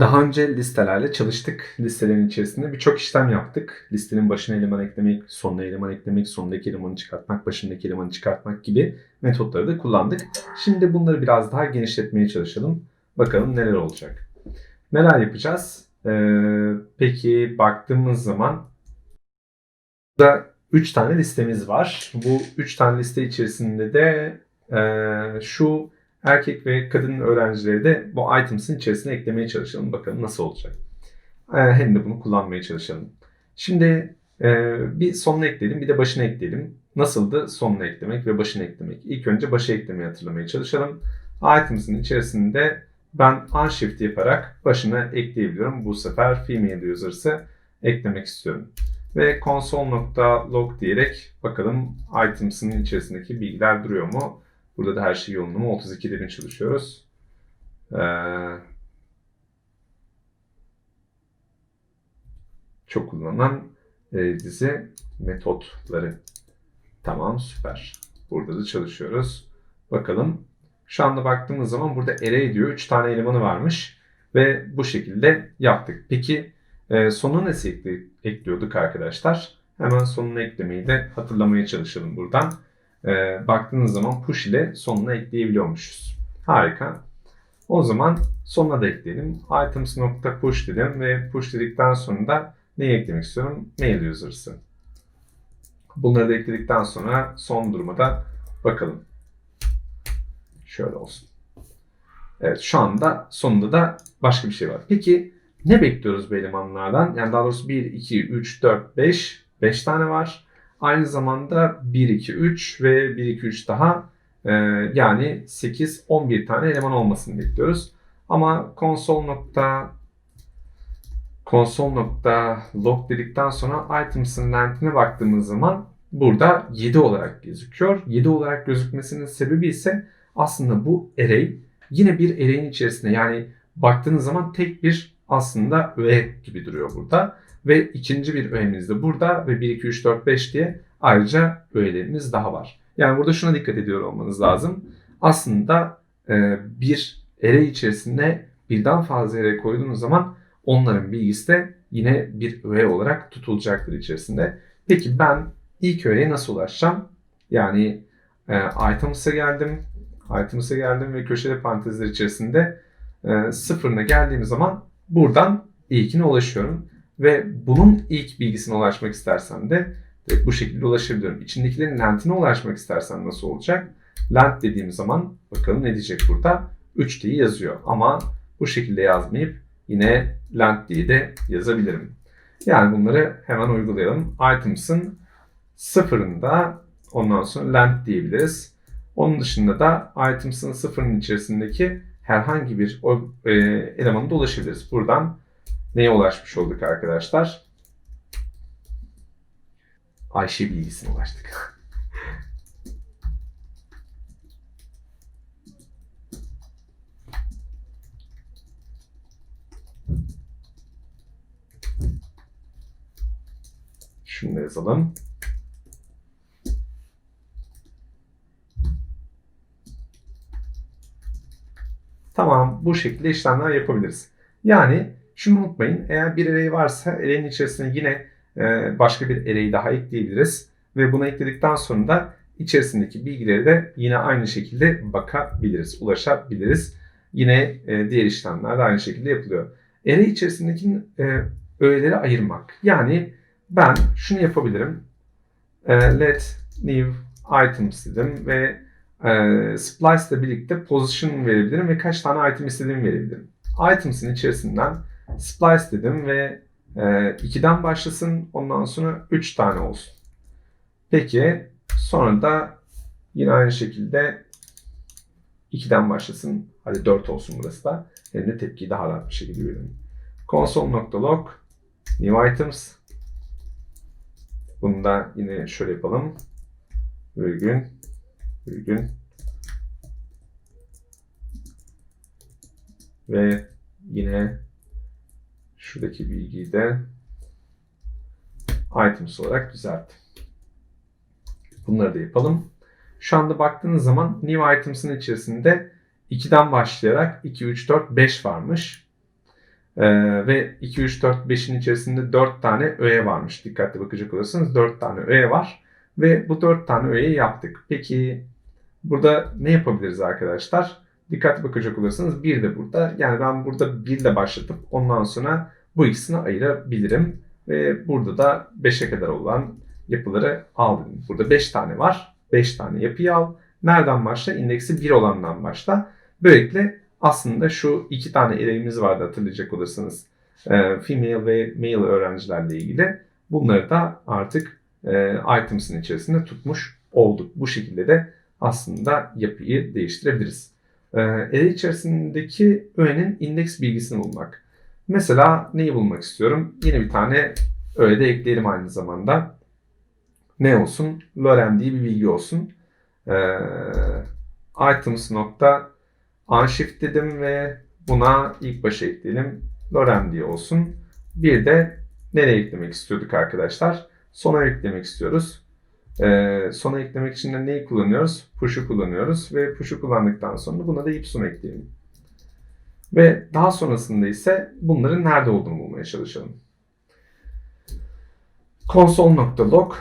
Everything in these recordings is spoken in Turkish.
Daha önce listelerle çalıştık. Listelerin içerisinde birçok işlem yaptık. Listenin başına eleman eklemek, sonuna eleman eklemek, sondaki elemanı çıkartmak, başındaki elemanı çıkartmak gibi metotları da kullandık. Şimdi bunları biraz daha genişletmeye çalışalım. Bakalım neler olacak. Neler yapacağız? Ee, peki baktığımız zaman burada 3 tane listemiz var. Bu 3 tane liste içerisinde de e, şu erkek ve kadın öğrencileri de bu items'ın içerisine eklemeye çalışalım. Bakalım nasıl olacak. Ee, hem de bunu kullanmaya çalışalım. Şimdi e, bir sonuna ekleyelim bir de başına ekleyelim. Nasıldı sonuna eklemek ve başına eklemek? İlk önce başa eklemeyi hatırlamaya çalışalım. Items'ın içerisinde ben unshift yaparak başına ekleyebiliyorum. Bu sefer female user'sı eklemek istiyorum. Ve console.log diyerek bakalım items'ın içerisindeki bilgiler duruyor mu? Burada da her şey yolunda mı? 32'de bin çalışıyoruz. Ee, çok kullanılan e, dizi metotları. Tamam süper. Burada da çalışıyoruz. Bakalım. Şu anda baktığımız zaman burada array diyor. 3 tane elemanı varmış. Ve bu şekilde yaptık. Peki e, sonuna nasıl ekliyorduk arkadaşlar? Hemen sonuna eklemeyi de hatırlamaya çalışalım buradan e, baktığınız zaman push ile sonuna ekleyebiliyormuşuz. Harika. O zaman sonuna da ekleyelim. items.push dedim ve push dedikten sonra da neyi eklemek istiyorum? Mail users'ı. Bunları da ekledikten sonra son duruma da bakalım. Şöyle olsun. Evet şu anda sonunda da başka bir şey var. Peki ne bekliyoruz bu elemanlardan? Yani daha doğrusu 1, 2, 3, 4, 5. 5 tane var. Aynı zamanda 1, 2, 3 ve 1, 2, 3 daha e, yani 8, 11 tane eleman olmasını bekliyoruz. Ama console nokta console nokta log dedikten sonra items'ın length'ine baktığımız zaman burada 7 olarak gözüküyor. 7 olarak gözükmesinin sebebi ise aslında bu array yine bir array'in içerisinde yani baktığınız zaman tek bir aslında öğe gibi duruyor burada. Ve ikinci bir öğemiz de burada ve 1, 2, 3, 4, 5 diye ayrıca öğelerimiz daha var. Yani burada şuna dikkat ediyor olmanız lazım. Aslında e, bir array içerisinde birden fazla array koyduğunuz zaman onların bilgisi de yine bir öğe olarak tutulacaktır içerisinde. Peki ben ilk öğeye nasıl ulaşacağım? Yani e, items'a geldim. Items'a geldim ve köşede parantezler içerisinde e, sıfırına geldiğim zaman buradan ilkine ulaşıyorum. Ve bunun ilk bilgisine ulaşmak istersem de direkt bu şekilde ulaşabiliyorum. İçindekilerin lentine ulaşmak istersem nasıl olacak? Lent dediğim zaman bakalım ne diyecek burada? 3 diye yazıyor. Ama bu şekilde yazmayıp yine lent diye de yazabilirim. Yani bunları hemen uygulayalım. Items'ın sıfırında ondan sonra lent diyebiliriz. Onun dışında da items'ın sıfırın içerisindeki herhangi bir e, elemana da ulaşabiliriz. Buradan neye ulaşmış olduk arkadaşlar? Ayşe bilgisine ulaştık. Şunu da yazalım. Tamam, bu şekilde işlemler yapabiliriz. Yani şunu unutmayın, eğer bir array varsa array'in içerisine yine e, başka bir array daha ekleyebiliriz. Ve bunu ekledikten sonra da içerisindeki bilgileri de yine aynı şekilde bakabiliriz, ulaşabiliriz. Yine e, diğer işlemler de aynı şekilde yapılıyor. Array içerisindeki e, öğeleri ayırmak. Yani ben şunu yapabilirim. Let new items dedim ve splice ile birlikte position verebilirim ve kaç tane item istediğimi verebilirim. Items'ın içerisinden splice dedim ve 2'den başlasın ondan sonra 3 tane olsun. Peki sonra da yine aynı şekilde 2'den başlasın. Hadi 4 olsun burası da. Hem de tepkiyi daha rahat bir şekilde verelim. Console.log new items bunu da yine şöyle yapalım. Virgül virgül ve yine şuradaki bilgiyi de items olarak düzelttim. Bunları da yapalım. Şu anda baktığınız zaman new items'ın içerisinde 2'den başlayarak 2, 3, 4, 5 varmış. Ee, ve 2, 3, 4, 5'in içerisinde 4 tane öğe varmış. Dikkatli bakacak olursanız 4 tane öğe var. Ve bu 4 tane öğeyi yaptık. Peki burada ne yapabiliriz arkadaşlar? Dikkatli bakacak olursanız 1 de burada. Yani ben burada 1 ile başlatıp ondan sonra bu ikisini ayırabilirim. Ve burada da 5'e kadar olan yapıları aldım. Burada 5 tane var. 5 tane yapıyı al. Nereden başla? İndeksi 1 olandan başla. Böylelikle aslında şu iki tane array'imiz vardı hatırlayacak olursanız. E, female ve male öğrencilerle ilgili. Bunları da artık e, items'ın içerisinde tutmuş olduk. Bu şekilde de aslında yapıyı değiştirebiliriz. E, array içerisindeki öğenin indeks bilgisini bulmak. Mesela neyi bulmak istiyorum? Yine bir tane öğe de ekleyelim aynı zamanda. Ne olsun? Lorem diye bir bilgi olsun. E, items nokta unshift dedim ve buna ilk başa ekleyelim. Lorem diye olsun. Bir de nereye eklemek istiyorduk arkadaşlar? Sona eklemek istiyoruz. Ee, sona eklemek için de neyi kullanıyoruz? Push'u kullanıyoruz ve push'u kullandıktan sonra buna da ipsum ekleyelim. Ve daha sonrasında ise bunların nerede olduğunu bulmaya çalışalım. Console.log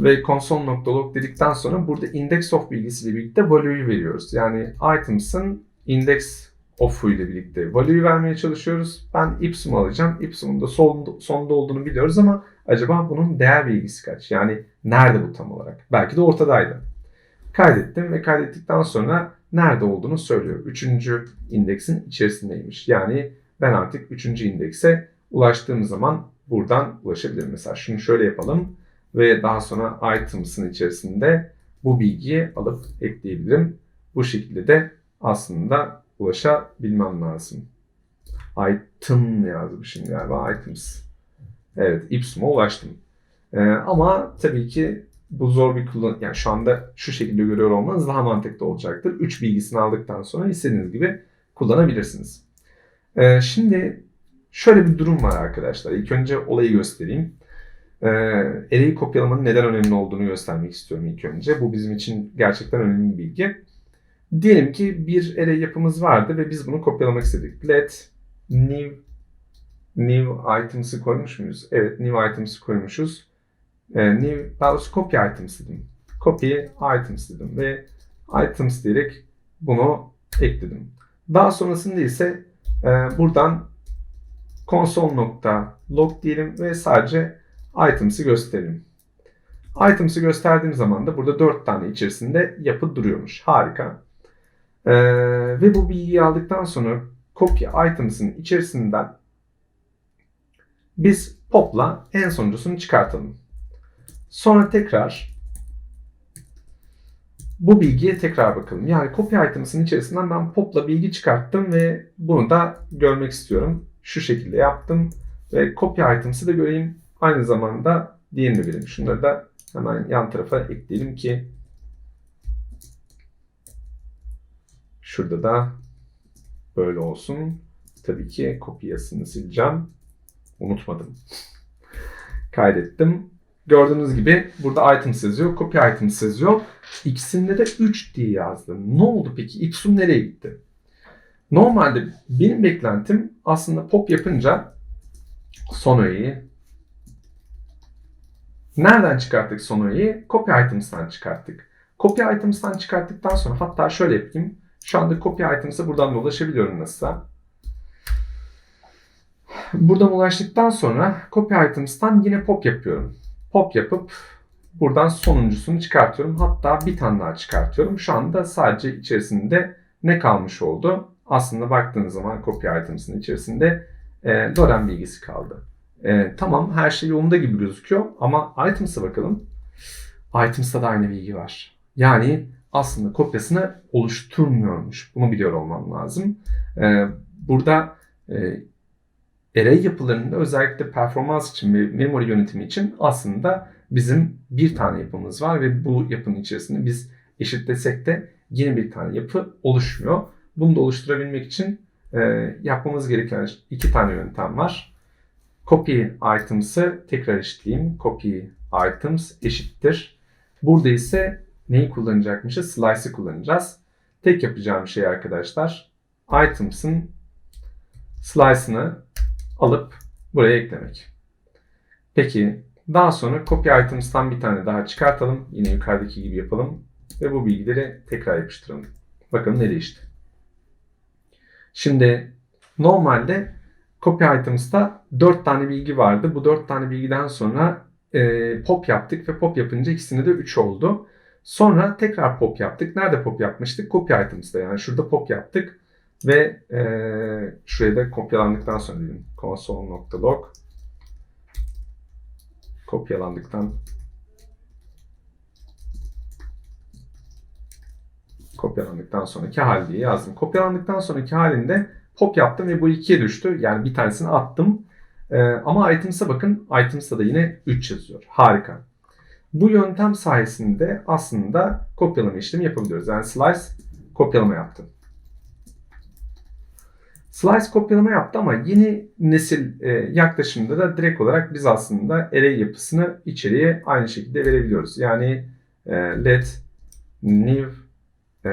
ve console.log dedikten sonra burada index of bilgisiyle birlikte value'yu veriyoruz. Yani items'ın index of'u ile birlikte value'yu vermeye çalışıyoruz. Ben ipsum alacağım. Ipsum'un da son, sonda olduğunu biliyoruz ama acaba bunun değer bilgisi kaç? Yani nerede bu tam olarak? Belki de ortadaydı. Kaydettim ve kaydettikten sonra nerede olduğunu söylüyor. Üçüncü indeksin içerisindeymiş. Yani ben artık üçüncü indekse ulaştığım zaman buradan ulaşabilirim. Mesela şunu şöyle yapalım ve daha sonra items'ın içerisinde bu bilgiyi alıp ekleyebilirim. Bu şekilde de aslında ulaşabilmem lazım. Item yazmışım galiba items. Evet ipsum'a ulaştım. Ee, ama tabii ki bu zor bir kullan yani şu anda şu şekilde görüyor olmanız daha mantıklı olacaktır. 3 bilgisini aldıktan sonra istediğiniz gibi kullanabilirsiniz. Ee, şimdi şöyle bir durum var arkadaşlar. İlk önce olayı göstereyim. Ee, array'i kopyalamanın neden önemli olduğunu göstermek istiyorum ilk önce. Bu bizim için gerçekten önemli bir bilgi. Diyelim ki bir array yapımız vardı ve biz bunu kopyalamak istedik. Let new new items'ı koymuş muyuz? Evet, new items'ı koymuşuz. Ee, new daha copy items dedim. Copy items dedim ve items diyerek bunu ekledim. Daha sonrasında ise e, buradan console.log diyelim ve sadece items'ı gösterelim. Items'ı gösterdiğim zaman da burada 4 tane içerisinde yapı duruyormuş. Harika. Ee, ve bu bilgiyi aldıktan sonra copy items'ın içerisinden biz pop'la en sonuncusunu çıkartalım. Sonra tekrar bu bilgiye tekrar bakalım. Yani copy items'ın içerisinden ben pop'la bilgi çıkarttım ve bunu da görmek istiyorum. Şu şekilde yaptım ve copy items'ı da göreyim. Aynı zamanda diğerini vereyim. Şunları da hemen yan tarafa ekleyelim ki şurada da böyle olsun. Tabii ki kopyasını sileceğim. Unutmadım. Kaydettim. Gördüğünüz gibi burada items yazıyor, copy items yazıyor. İkisinde de 3 diye yazdım. Ne oldu peki? Ipsum nereye gitti? Normalde benim beklentim aslında pop yapınca son öğeyi nereden çıkarttık son öğeyi? Copy items'tan çıkarttık. Copy items'tan çıkarttıktan sonra hatta şöyle yapayım. Şu anda copy items'a buradan da ulaşabiliyorum nasılsa. Buradan ulaştıktan sonra copy items'tan yine pop yapıyorum. Pop yapıp buradan sonuncusunu çıkartıyorum. Hatta bir tane daha çıkartıyorum. Şu anda sadece içerisinde ne kalmış oldu? Aslında baktığınız zaman copy items'ın içerisinde e, Lorem bilgisi kaldı. E, tamam her şey yolunda gibi gözüküyor ama items'a bakalım. Items'ta da aynı bilgi var. Yani aslında kopyasını oluşturmuyormuş. Bunu biliyor olmam lazım. E, burada e, array yapılarında özellikle performans için ve memory yönetimi için aslında bizim bir tane yapımız var ve bu yapının içerisinde biz eşitlesek de yeni bir tane yapı oluşmuyor. Bunu da oluşturabilmek için e, yapmamız gereken iki tane yöntem var. Copy items'ı tekrar eşitleyeyim. Copy items eşittir. Burada ise neyi kullanacakmışız? Slice'ı kullanacağız. Tek yapacağım şey arkadaşlar items'ın slice'ını alıp buraya eklemek. Peki daha sonra copy items'tan bir tane daha çıkartalım. Yine yukarıdaki gibi yapalım. Ve bu bilgileri tekrar yapıştıralım. Bakalım ne değişti. Şimdi normalde copy items'ta 4 tane bilgi vardı. Bu 4 tane bilgiden sonra e, pop yaptık ve pop yapınca ikisinde de 3 oldu. Sonra tekrar pop yaptık. Nerede pop yapmıştık? Copy items'ta yani şurada pop yaptık. Ve e, şuraya da kopyalandıktan sonra dedim console.log kopyalandıktan kopyalandıktan sonraki hal diye yazdım. Kopyalandıktan sonraki halinde pop yaptım ve bu ikiye düştü. Yani bir tanesini attım. Ee, ama items'a bakın. Items'ta da yine 3 yazıyor. Harika. Bu yöntem sayesinde aslında kopyalama işlemi yapabiliyoruz. Yani slice kopyalama yaptım. Slice kopyalama yaptı ama yeni nesil e, yaklaşımda da direkt olarak biz aslında array yapısını içeriye aynı şekilde verebiliyoruz. Yani e, let new e,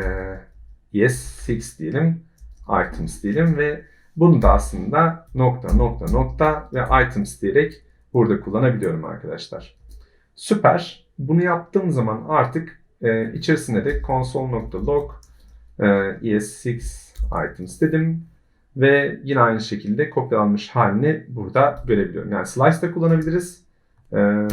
yes6 diyelim items diyelim ve bunu da aslında nokta nokta nokta ve items diyerek burada kullanabiliyorum arkadaşlar. Süper. Bunu yaptığım zaman artık e, içerisinde de console.log e, es6 items dedim ve yine aynı şekilde kopyalanmış halini burada görebiliyorum. Yani slice de kullanabiliriz. Ee,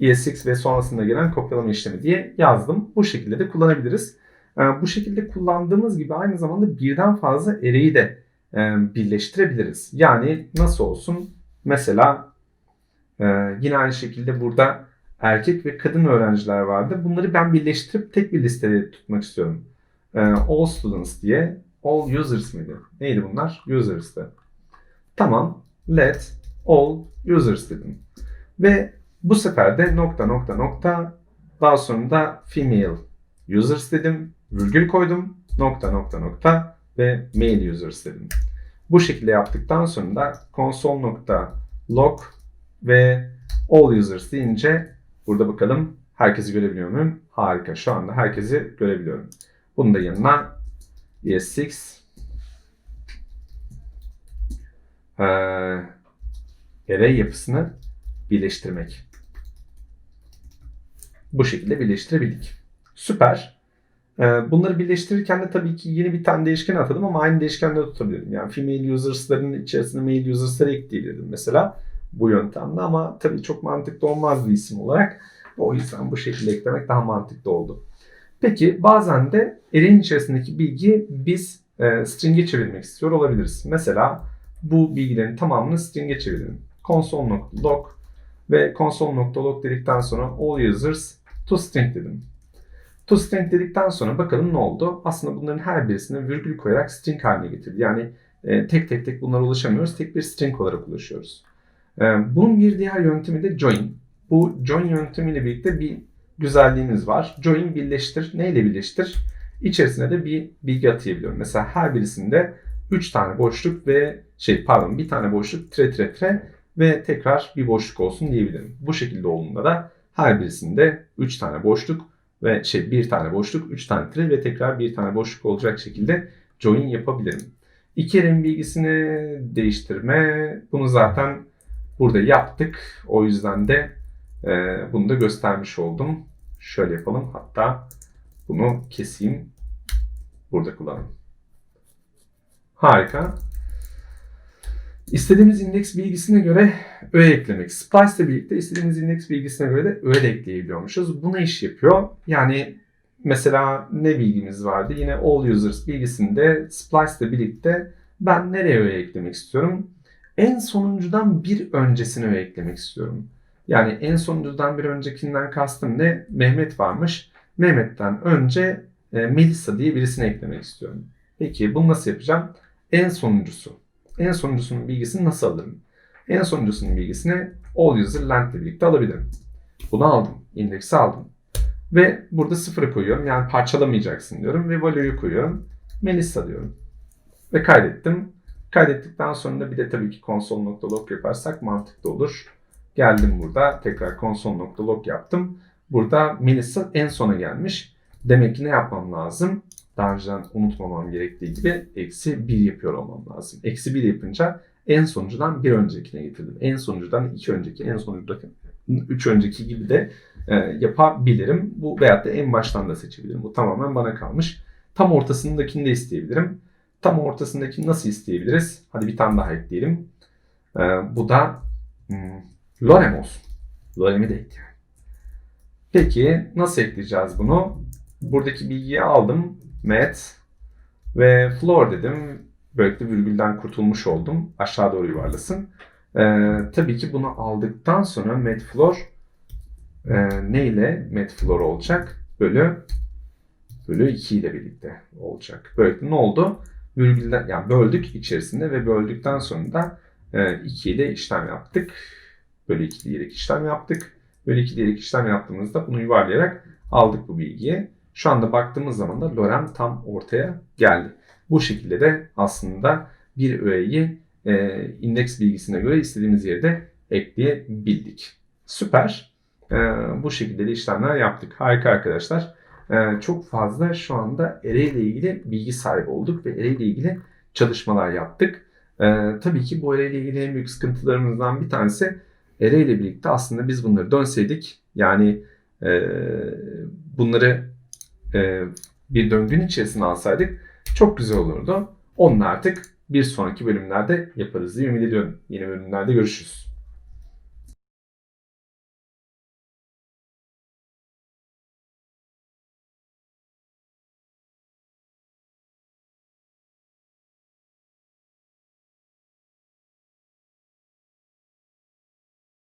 ES6 ve sonrasında gelen kopyalama işlemi diye yazdım. Bu şekilde de kullanabiliriz. Ee, bu şekilde kullandığımız gibi aynı zamanda birden fazla array'i de birleştirebiliriz. Yani nasıl olsun? Mesela e, yine aynı şekilde burada erkek ve kadın öğrenciler vardı. Bunları ben birleştirip tek bir listede tutmak istiyorum. E, all students diye. All users mıydı? Neydi bunlar? Users'tı. Tamam. Let all users dedim. Ve bu sefer de nokta nokta nokta daha sonra da female users dedim. Virgül koydum. Nokta nokta nokta ve mail users dedim. Bu şekilde yaptıktan sonra da console.log ve all users deyince burada bakalım herkesi görebiliyor muyum? Harika. Şu anda herkesi görebiliyorum. Bunun da yanına ES6 ee, array yapısını birleştirmek. Bu şekilde birleştirebildik. Süper. Ee, bunları birleştirirken de tabii ki yeni bir tane değişken atadım ama aynı değişkende tutabilirim. Yani female users'ların içerisine male users'ları ekleyebilirdim mesela bu yöntemle ama tabii çok mantıklı olmaz bir isim olarak. O yüzden bu şekilde eklemek daha mantıklı oldu. Peki bazen de array'in içerisindeki bilgi biz e, string'e çevirmek istiyor olabiliriz. Mesela bu bilgilerin tamamını string'e çevirelim. console.log ve console.log dedikten sonra all users to string dedim. ToString dedikten sonra bakalım ne oldu? Aslında bunların her birisine virgül koyarak string haline getirdi. Yani e, tek tek tek bunlara ulaşamıyoruz. Tek bir string olarak ulaşıyoruz. E, bunun bir diğer yöntemi de join. Bu join yöntemiyle birlikte bir güzelliğimiz var. Join birleştir. Neyle birleştir? İçerisine de bir bilgi atayabiliyorum. Mesela her birisinde 3 tane boşluk ve şey pardon bir tane boşluk tre tre tre ve tekrar bir boşluk olsun diyebilirim. Bu şekilde olduğunda da her birisinde 3 tane boşluk ve şey bir tane boşluk, üç tane tire ve tekrar bir tane boşluk olacak şekilde join yapabilirim. İki yerin bilgisini değiştirme bunu zaten burada yaptık. O yüzden de e, bunu da göstermiş oldum. Şöyle yapalım. Hatta bunu keseyim. Burada kullanalım. Harika. İstediğimiz indeks bilgisine göre öğe eklemek. Splice ile birlikte istediğimiz indeks bilgisine göre de öğe de ekleyebiliyormuşuz. Bu ne iş yapıyor? Yani mesela ne bilgimiz vardı? Yine all users bilgisinde Splice ile birlikte ben nereye öğe eklemek istiyorum? En sonuncudan bir öncesine öğe eklemek istiyorum. Yani en sonuncudan bir öncekinden kastım ne? Mehmet varmış. Mehmet'ten önce e, Melissa diye birisini eklemek istiyorum. Peki bunu nasıl yapacağım? En sonuncusu en sonuncusunun bilgisini nasıl alırım? En sonuncusunun bilgisini all user length ile birlikte alabilirim. Bunu aldım. indeksi aldım. Ve burada sıfırı koyuyorum. Yani parçalamayacaksın diyorum. Ve value'yu koyuyorum. Melissa diyorum. Ve kaydettim. Kaydettikten sonra da bir de tabii ki console.log yaparsak mantıklı olur. Geldim burada tekrar console.log yaptım. Burada Melissa en sona gelmiş. Demek ki ne yapmam lazım? Daha önceden unutmamam gerektiği gibi eksi 1 yapıyor olmam lazım. Eksi 1 yapınca en sonuncudan bir öncekine getirdim. En sonuncudan iki önceki, en sonuncudan üç önceki gibi de e, yapabilirim. Bu veyahut da en baştan da seçebilirim. Bu tamamen bana kalmış. Tam ortasındakini de isteyebilirim. Tam ortasındakini nasıl isteyebiliriz? Hadi bir tane daha ekleyelim. E, bu da hmm, Lorem olsun. Lorem'i de ekleyelim. Peki nasıl ekleyeceğiz bunu? Buradaki bilgiyi aldım. Met ve floor dedim. Böylelikle virgülden kurtulmuş oldum. Aşağı doğru yuvarlasın. Ee, tabii ki bunu aldıktan sonra met floor e, ne ile met floor olacak? Bölü bölü 2 ile birlikte olacak. Böylelikle ne oldu? Virgülden yani böldük içerisinde ve böldükten sonra da e, 2 ile işlem yaptık. Bölü 2 diyerek işlem yaptık. Bölü 2 diyerek işlem yaptığımızda bunu yuvarlayarak aldık bu bilgiyi. Şu anda baktığımız zaman da lorem tam ortaya geldi. Bu şekilde de aslında bir öğeyi e, indeks bilgisine göre istediğimiz yerde ekleyebildik. Süper. E, bu şekilde de işlemler yaptık. Harika arkadaşlar. E, çok fazla şu anda array ile ilgili bilgi sahibi olduk ve array ile ilgili çalışmalar yaptık. E, tabii ki bu array ile ilgili en büyük sıkıntılarımızdan bir tanesi array ile birlikte aslında biz bunları dönseydik yani e, bunları e, bir döngünün içerisine alsaydık çok güzel olurdu. Onu artık bir sonraki bölümlerde yaparız diye ümit ediyorum. Yeni bölümlerde görüşürüz.